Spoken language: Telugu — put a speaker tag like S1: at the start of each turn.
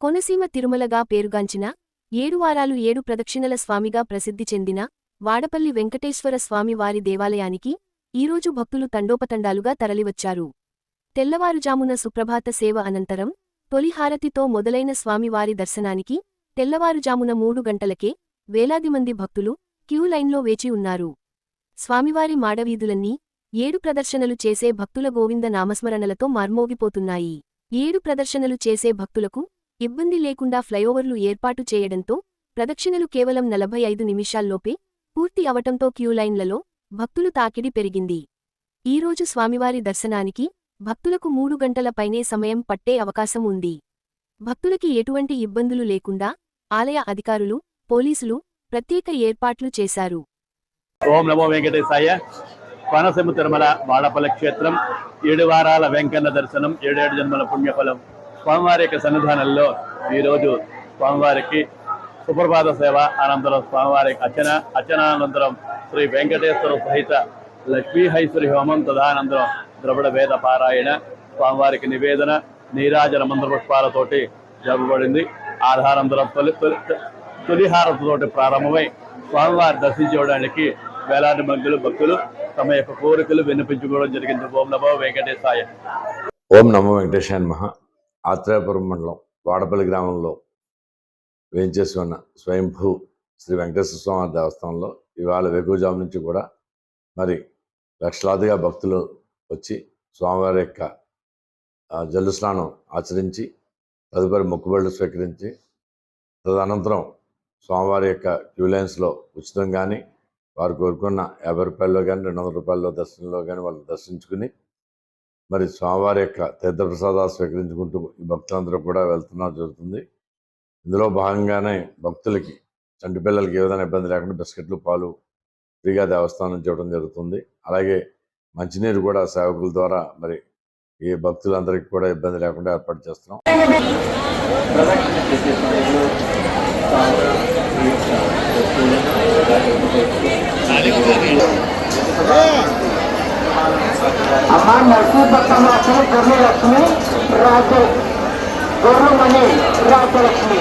S1: కొనసీమ తిరుమలగా పేరుగాంచిన ఏడువారాలు ఏడు ప్రదక్షిణల స్వామిగా ప్రసిద్ధి చెందిన వాడపల్లి వెంకటేశ్వర స్వామి వారి దేవాలయానికి ఈరోజు భక్తులు తండోపతండాలుగా తరలివచ్చారు. తెల్లవారుజామున సుప్రభాత సేవ అనంతరం తొలి హారతితో మొదలైన స్వామివారి దర్శనానికి తెల్లవారుజామున మూడు గంటలకే వేలాది మంది భక్తులు క్యూ లైన్లో వేచి ఉన్నారు. స్వామివారి మాడవీధులన్నీ ఏడు ప్రదర్శనలు చేసే భక్తుల గోవింద నామస్మరణలతో మార్మోగిపోతున్నాయి. ఏడు ప్రదర్శనలు చేసే భక్తులకు ఇబ్బంది లేకుండా ఫ్లైఓవర్లు ఏర్పాటు చేయడంతో ప్రదక్షిణలు కేవలం నలభై ఐదు నిమిషాల్లోపే పూర్తి అవటంతో క్యూలైన్లలో భక్తులు తాకిడి పెరిగింది. ఈరోజు స్వామివారి దర్శనానికి భక్తులకు మూడు గంటల పైనే సమయం పట్టే అవకాశం ఉంది. భక్తులకి ఎటువంటి ఇబ్బందులు లేకుండా ఆలయ అధికారులు పోలీసులు ప్రత్యేక ఏర్పాట్లు చేశారు.
S2: ఓం నమో వెంకటేశాయ. కోనసీమ తిరుమల వాడపల్లి క్షేత్రం. ఏడు వారాల వెంకన్న దర్శనం. ఏడేడు జన్మల పుణ్యఫలం. స్వామివారి యొక్క సన్నిధానంలో ఈరోజు స్వామివారికి సుప్రభాత సేవ అనంతరం స్వామివారి అర్చన అర్చనానంతరం శ్రీ వెంకటేశ్వర సహిత లక్ష్మీ హైశ్వరి హోమం తదానంతరం ద్రవిడ వేద పారాయణ స్వామివారికి నివేదన నీరాజన మంత్రపుష్పాలతోటి జరపబడింది. ఆధారంతరం తొలి తొలి తొలిహారతతోటి ప్రారంభమై స్వామివారి దర్శించుకోవడానికి వేలాది మందులు భక్తులు తమ యొక్క కోరికలు వినిపించుకోవడం జరిగింది. ఓం నమో వెంకటేశాయ.
S3: ఓం నమో వెంకటేశాయ మహా ఆత్రేయపురం మండలం వాడపల్లి గ్రామంలో వేయించేసి ఉన్న స్వయంభూ శ్రీ వెంకటేశ్వర స్వామి దేవస్థానంలో ఇవాళ వెగుజాము నుంచి కూడా మరి లక్షలాదిగా భక్తులు వచ్చి స్వామివారి యొక్క జల్లు స్నానం ఆచరించి తదుపరి మొక్కుబడులు స్వీకరించి తదనంతరం స్వామివారి యొక్క క్యూ లైన్స్లో ఉచితం కానీ వారు కోరుకున్న యాభై రూపాయల్లో కానీ రెండు వందల రూపాయల్లో దర్శనంలో కానీ వాళ్ళు దర్శించుకుని మరి స్వామివారి యొక్క తీర్థప్రసాదాలు స్వీకరించుకుంటూ ఈ భక్తులందరూ కూడా వెళ్తున్నారు జరుగుతుంది. ఇందులో భాగంగానే భక్తులకి చంటి పిల్లలకి ఏ విధంగా ఇబ్బంది లేకుండా బిస్కెట్లు పాలు ఫ్రీగా దేవస్థానం చేయడం జరుగుతుంది. అలాగే మంచినీరు కూడా సేవకుల ద్వారా మరి ఈ భక్తులందరికీ కూడా ఇబ్బంది లేకుండా ఏర్పాటు చేస్తున్నాం.
S4: ರಾಜಲಕ್ಷ್ಮಿ ರಾಜಲಕ್ಷ್ಮಿ